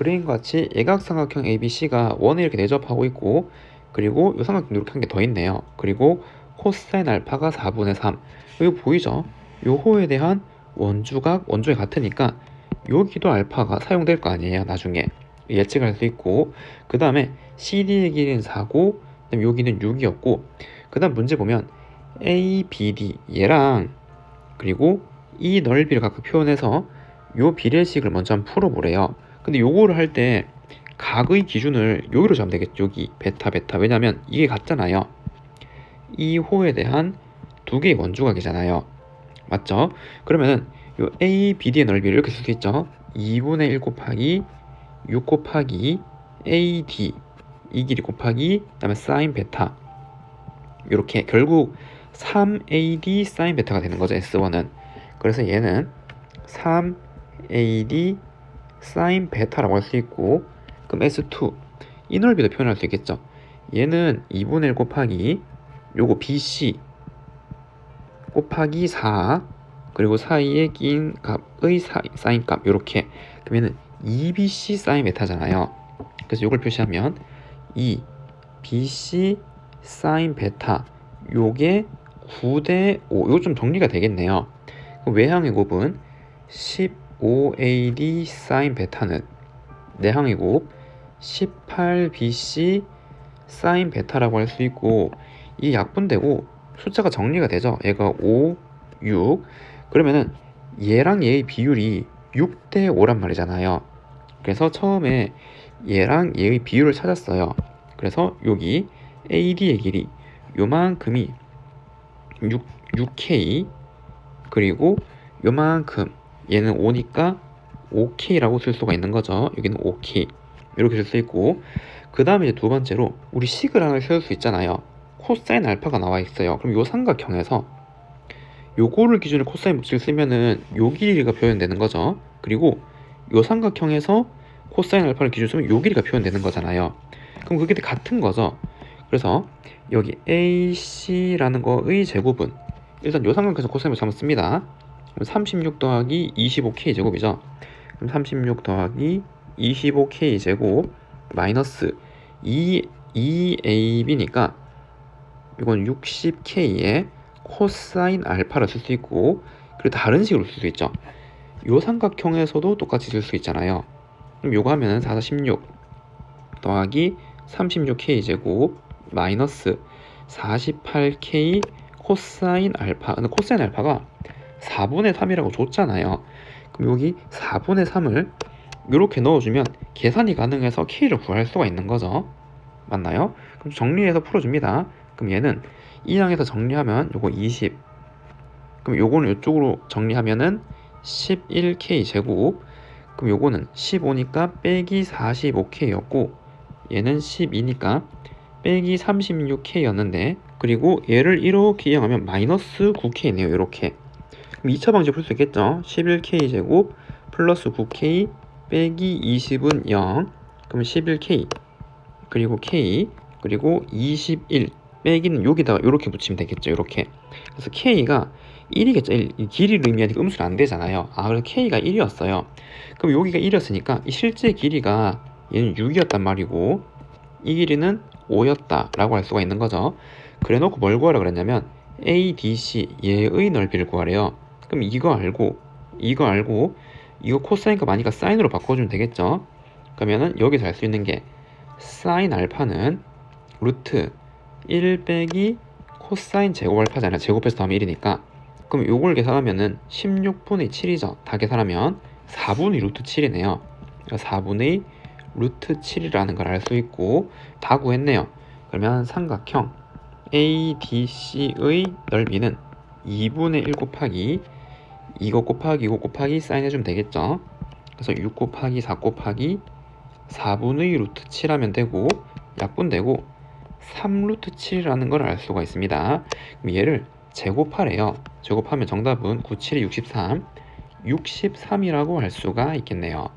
그림과 같이 예각삼각형 ABC가 원에 이렇게 내접하고 있고 그리고 이 삼각형 이렇게 한 개 더 있네요. 그리고 코사인 알파가 4분의 3 여기 보이죠? 요 호에 대한 원주각 원주에 같으니까 여기도 알파가 사용될 거 아니에요 나중에. 예측할 수 있고. 그 다음에 CD의 길이는 4고 그다음에 여기는 6이었고. 그 다음 문제 보면 A, B, D 얘랑 그리고 이 넓이를 각각 표현해서 요 비례식을 먼저 한번 풀어보래요 근데 요거를 할 때 각의 기준을 여기로 잡으면 되겠죠 여기 베타 베타. 왜냐면 이게 같잖아요. 이 호에 대한 두 개의 원주각이잖아요. 맞죠? 그러면은 요 A, BD의 넓이를 이렇게 쓸 수 있죠? 2분의 1 곱하기 6 곱하기 AD 이 길이 곱하기 그다음에 사인 베타. 이렇게 결국 3AD 사인 베타가 되는 거죠 S1은. 그래서 얘는 3AD 사인 베타라고 할 수 있고 그럼 S2 이 넓이도 표현할 수 있겠죠? 얘는 2분의 1 곱하기 요거 BC 곱하기 4 그리고 사이에 낀 값의 사, 사인 값 이렇게. 그러면은 2BC 사인 베타잖아요. 그래서 이걸 표시하면 2 BC 사인 베타 요게 9대 5 이거 좀 정리가 되겠네요. 외항의 곱은 15AD 사인 베타는 내항의 곱 18BC 사인 베타라고 할 수 있고 이 약분되고 숫자가 정리가 되죠. 얘가 5, 6 그러면은 얘랑 얘의 비율이 6대 5란 말이잖아요. 그래서 처음에 얘랑 얘의 비율을 찾았어요. 그래서 여기 AD의 길이 요만큼이 6, 6K 그리고 요만큼 얘는 5니까 5K라고 쓸 수가 있는 거죠. 여기는 5K 이렇게 쓸 수 있고 그 다음에 두 번째로 우리 식을 하나 세울 수 있잖아요. 코사인 알파가 나와 있어요. 그럼 요 삼각형에서 요거를 기준으로 코사인 법칙을 쓰면은 요 길이가 표현되는 거죠. 그리고 요 삼각형에서 코사인 알파를 기준으로 쓰면 요 길이가 표현되는 거잖아요. 그럼 그게 같은 거죠. 그래서 여기 AC라는 거의 제곱은. 일단 요 삼각형에서 코사인 법칙 한번 씁니다 36 더하기 25K 제곱이죠? 그럼 36 더하기 25K 제곱 마이너스 2, 2AB니까 이건 60K에 코사인 알파를 쓸 수 있고 그리고 다른 식으로 쓸 수 있죠. 요 삼각형에서도 똑같이 쓸 수 있잖아요. 그럼 요거 하면은 4, 4, 16 더하기 36K 제곱 마이너스 48K 코사인 알파 코사인 알파가 4분의 3이라고 줬잖아요. 그럼 여기 4분의 3을 이렇게 넣어주면 계산이 가능해서 K를 구할 수가 있는 거죠. 맞나요? 그럼 정리해서 풀어줍니다. 그럼 얘는 이 항에서 정리하면 요거 20 그럼 요거는 이쪽으로 정리하면은 11K 제곱. 그럼 요거는 15니까 빼기 45K였고 얘는 12니까 빼기 36K였는데 그리고 얘를 이렇게 이용하면 마이너스 9K네요 이렇게 그럼 2차 방식 풀수 있겠죠? 11K 제곱 플러스 9K 빼기 20은 0 그럼 11K 그리고 K 그리고 21 빼기는 여기다가 이렇게 붙이면 되겠죠 이렇게. 그래서 K가 1이겠죠. 1. 이 길이를 의미하니까 음수는 안 되잖아요. 아 그래서 K가 1이었어요. 그럼 여기가 1이었으니까 이 실제 길이가 얘는 6이었단 말이고 이 길이는 5였다 라고 할 수가 있는 거죠. 그래 놓고 뭘 구하라 그랬냐면 ADC 얘의 넓이를 구하래요 그럼 이거 알고 이거 알고 이거 코사인값 아니까 사인으로 바꿔주면 되겠죠? 그러면은 여기서 알 수 있는 게 사인 알파는 루트 1 빼기 코사인 제곱 알파잖아요. 제곱해서 더하면 1이니까. 그럼 요걸 계산하면은 16분의 7이죠. 다 계산하면 4분의 루트 7이네요. 4분의 루트 7이라는 걸 알 수 있고 다 구했네요. 그러면 삼각형 ADC의 넓이는 2분의 1 곱하기 이거 곱하기 이거 곱하기 사인 해주면 되겠죠? 그래서 6 곱하기 4 곱하기 4분의 루트 7 하면 되고 약분되고 3 루트 7이라는 걸 알 수가 있습니다. 그럼 얘를 제곱하래요. 제곱하면 정답은 9, 7이 63 63이라고 할 수가 있겠네요